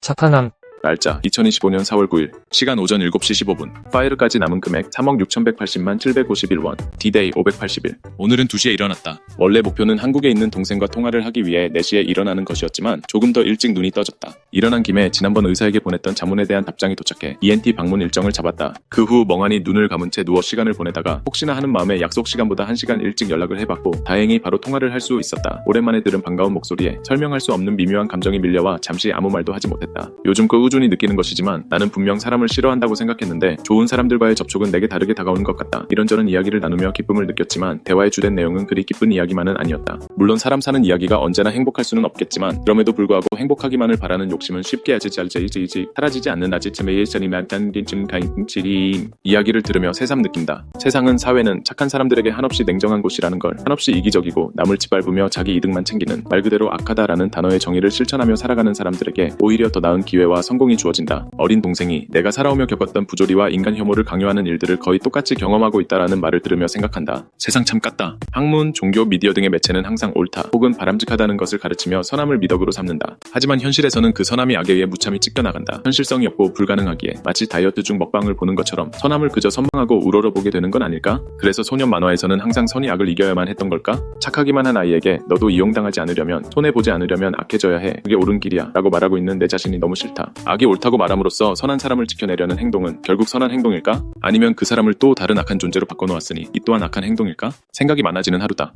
착한함, 날짜 2025년 4월 9일 시간 오전 7시 15분. 파이르까지 남은 금액 3억 6180만 751원. D-Day 580일. 오늘은 2시에 일어났다. 원래 목표는 한국에 있는 동생과 통화를 하기 위해 4시에 일어나는 것이었지만 조금 더 일찍 눈이 떠졌다. 일어난 김에 지난번 의사에게 보냈던 자문에 대한 답장이 도착해 ENT 방문 일정을 잡았다. 그 후 멍하니 눈을 감은 채 누워 시간을 보내다가 혹시나 하는 마음에 약속 시간보다 1시간 일찍 연락을 해봤고 다행히 바로 통화를 할 수 있었다. 오랜만에 들은 반가운 목소리에 설명할 수 없는 미묘한 감정이 밀려와 잠시 아무 말도 하지 못했다. 요즘 그 꾸준히 느끼는 것이지만 나는 분명 사람을 싫어한다고 생각했는데 좋은 사람들과의 접촉은 내게 다르게 다가오는 것 같다. 이런저런 이야기를 나누며 기쁨을 느꼈지만 대화의 주된 내용은 그리 기쁜 이야기만은 아니었다. 물론 사람 사는 이야기가 언제나 행복할 수는 없겠지만 그럼에도 불구하고 행복하기만을 바라는 욕심은 쉽게 아지지알지지지 사라지지 않는 아지트메의 전이만 단긴쯤 가인치리 이야기를 들으며 새삼 느낀다. 세상은 사회는 착한 사람들에게 한없이 냉정한 곳이라는 걸 한없이 이기적이고 남을 짓밟으며 자기 이득만 챙기는 말 그대로 악하다라는 단어의 정의를 실천하며 살아가는 사람들에게 오히려 더 나은 기회와 성공이 주어진다. 어린 동생이 내가 살아오며 겪었던 부조리와 인간 혐오를 강요하는 일들을 거의 똑같이 경험하고 있다라는 말을 들으며 생각한다. 세상 참 깠다. 학문, 종교, 미디어 등의 매체는 항상 옳다 혹은 바람직하다는 것을 가르치며 선함을 미덕으로 삼는다. 하지만 현실에서는 그 선함이 악에 의해 무참히 찢겨나간다. 현실성이 없고 불가능하기에 마치 다이어트 중 먹방을 보는 것처럼 선함을 그저 선망하고 우러러보게 되는 건 아닐까? 그래서 소년 만화에서는 항상 선이 악을 이겨야만 했던 걸까? 착하기만 한 아이에게 너도 이용당하지 않으려면 손해보지 않으려면 악해져야 해. 그게 옳은 길이야. 라고 말하고 있는 내 자신이 너무 싫다. 악이 옳다고 말함으로써 선한 사람을 지켜내려는 행동은 결국 선한 행동일까? 아니면 그 사람을 또 다른 악한 존재로 바꿔놓았으니 이 또한 악한 행동일까? 생각이 많아지는 하루다.